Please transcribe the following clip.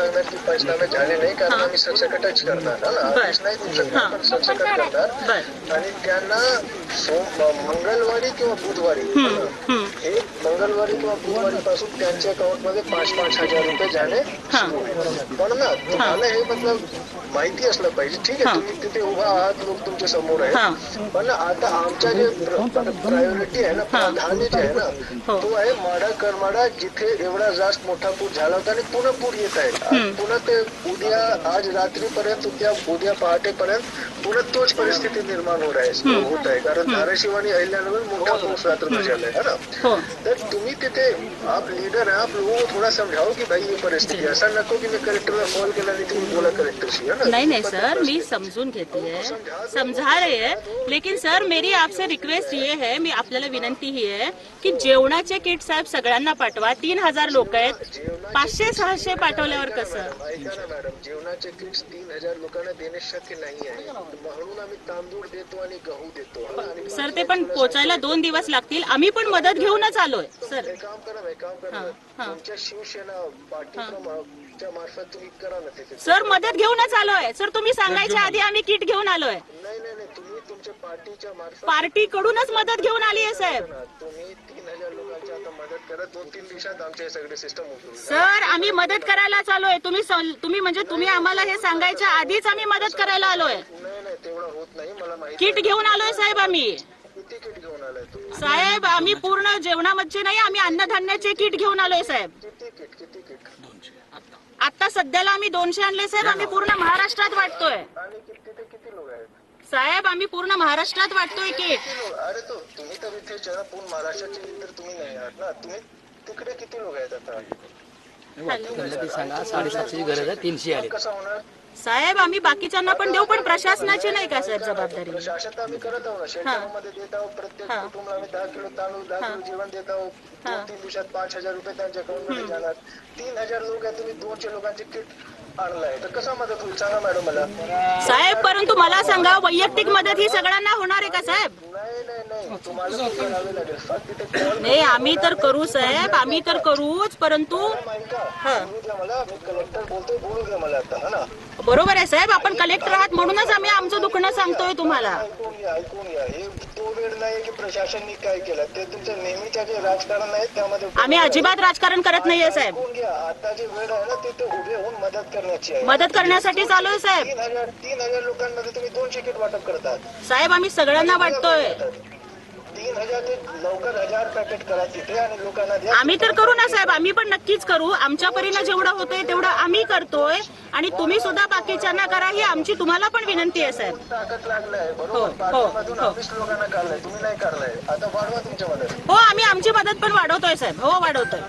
सांगणार की पंचनामे झाले नाही कारण. आम्ही सरसकटच करणार हा. आदेश नाही देऊ. शकणार पण सरसकट करणार आणि त्यांना मंगळवारी किंवा बुधवारी हा मंगळवारी किंवा बुधवारी पासून त्यांच्या अकाउंटमध्ये पाच पाच हजार रुपये होईल. पण ना तुम्हाला हे मतलब माहिती असलं पाहिजे ठीक. आहे तुम्ही तिथे उभा आहात लोक तुमच्यासमोर. आहे पण आता आमच्या जे प्रायोरिटी आहे ना हा. प्राधान्य जे आहे ना हो. तो आहे माडा करमाडा जिथे एवढा जास्त मोठा पूर झाला होता आणि पुन्हा पूर येत आहे. पुन्हा ते उद्या आज रात्रीपर्यंत उद्या उद्या पहाटेपर्यंत पुन्हा तोच परिस्थिती निर्माण होत आहे होत आहे. कारण धाराशिव आणि अहिल्यानगर मोठा पाऊस रात्र झाला आहे ना? हो. तर तुम्ही तिथे आप लीडर है आप लोगों को थोड़ा समझाओ की भाई ये परिस्थिती. असं नको की मी कलेक्टरला कॉल केला आणि तुम्ही बोला कलेक्टरशी है ना? नहीं नहीं सर मी समजून घेते. है समझा रहे है. लेकिन सर मेरी आपसे रिक्वेस्ट ये है मी आपल्याला विनंती ही आहे की जेवणाचे किट साहेब सगळ्यांना पाठवा. तीन हजार लोक आहेत. पाचशे सहाशे पाठवल्यावर कसं? ऐका ना मॅडम जेवणाचे किट्स तीन हजार लोकांना देणे शक्य नाही आहे. म्हणून आम्ही तांदूळ देतो आणि गहू देतो. है? आणि सर ते पण पोचायला दोन दिवस लागतील. आम्ही पण मदत घेऊनच आलोय सर. हे काम करा हे काम करा हा, हा. तुमच्या शिवसेना पार्टीच्या मार्फत तुम्ही करा ना सर मदत घेऊनच आलोय. सर तुम्ही सांगायच्या आधी आम्ही किट घेऊन आलोय. नाही नाही नाही. तुम्ही तुमच्या पार्टीच्या मार्फत पार्टी कडूनच मदत घेऊन आली आहे साहेब. तुम्ही तीन हजार लोकांची दोन तीन दिवसात हे सगळे सिस्टम सर आम्ही मदत करायला आलोय तुम्ही तुम्ही म्हणजे तुम्ही आम्हाला हे सांगायच्या आधीच आम्ही मदत करायला आलोय. नाही नाही तेवढं होत नाही. मला माहिती किट घेऊन आलोय साहेब आम्ही. किती किट घेऊन आलाय साहेब आम्ही पूर्ण जेवणामध्ये नाही आम्ही अन्नधान्याचे किट घेऊन आलोय साहेब. किती किट किती किट? आता सध्याला आम्ही दोनशे आणले साहेब. आम्ही पूर्ण महाराष्ट्रात वाटतोय. आणि किती तिथे किती लोक आहेत? साहेब आम्ही पूर्ण महाराष्ट्रात वाटतोय किट किती लोक अरे तो तुम्ही तर इथे जरा पूर्ण महाराष्ट्राचे तर तुम्ही नाही आहात ना तुम्ही तिकडे किती लोक आहेत आता? त्यांना ती सांगा साडेसातशेची गरज आहे तीनशे आले. कसं होणार? साहेब आम्ही बाकीच्यांना पण देऊ पण प्रशासनाची नाही का साहेब जबाबदारी? प्रशासन तर आम्ही करत आहोत ना. शेतकऱ्यांमध्ये देत आहोत प्रत्येक हा. कुटुंबाला आम्ही दहा किलो तांदूळ दहा किलो जेवण देत आहोत. हा. दोन तीन दिवसात पाच हजार रुपये त्यांच्या जाणार. तीन हजार लोक आहेत तुम्ही दोनशे लोकांचे किट आणलाय. तर कसा मदत होईल? सांगा मॅडम मला. साहेब परंतु मला सांगा वैयक्तिक मदत ही सगळ्यांना होणार आहे का साहेब? नाही आम्ही तर करू साहेब. आम्ही तर करूच परंतु बरोबर आहे साहेब. आपण कलेक्टर आहात म्हणूनच आम्ही आमचं दुखणं सांगतोय तुम्हाला. हे काय केलं ते तुमचं नेहमीच्या जे राजकारण आहे त्यामध्ये आम्ही अजिबात राजकारण करत नाहीये साहेब. आता जे वेळ आहे ना ते ते उभे होऊन मदत करण्याची आहे मदत करण्यासाठी चालू आहे साहेब. तीन हजार तीन हजार लोकांमध्ये तुम्ही दोनशे किट वाटप करतात. साहेब आम्ही सगळ्यांना वाटतोय. तीन हजार ते लवकर हजार पॅकेट करा तिथे आणि लोकांना द्या. आम्ही तर करू ना साहेब आम्ही पण नक्कीच करू. आमच्या परीनं जेवढं होतंय तेवढं आम्ही करतोय. आणि तुम्ही सुद्धा बाकीच्यांना करा ही आमची तुम्हाला पण विनंती आहे साहेब. ताकद लागलाय. हो, बरोबर? हो, हो. ऑफिस लोकांना काढलाय. तुम्ही नाही काढलाय. आता वाढवा तुमच्या मदत. हो आम्ही आमची मदत पण वाढवतोय साहेब. हो वाढवतोय.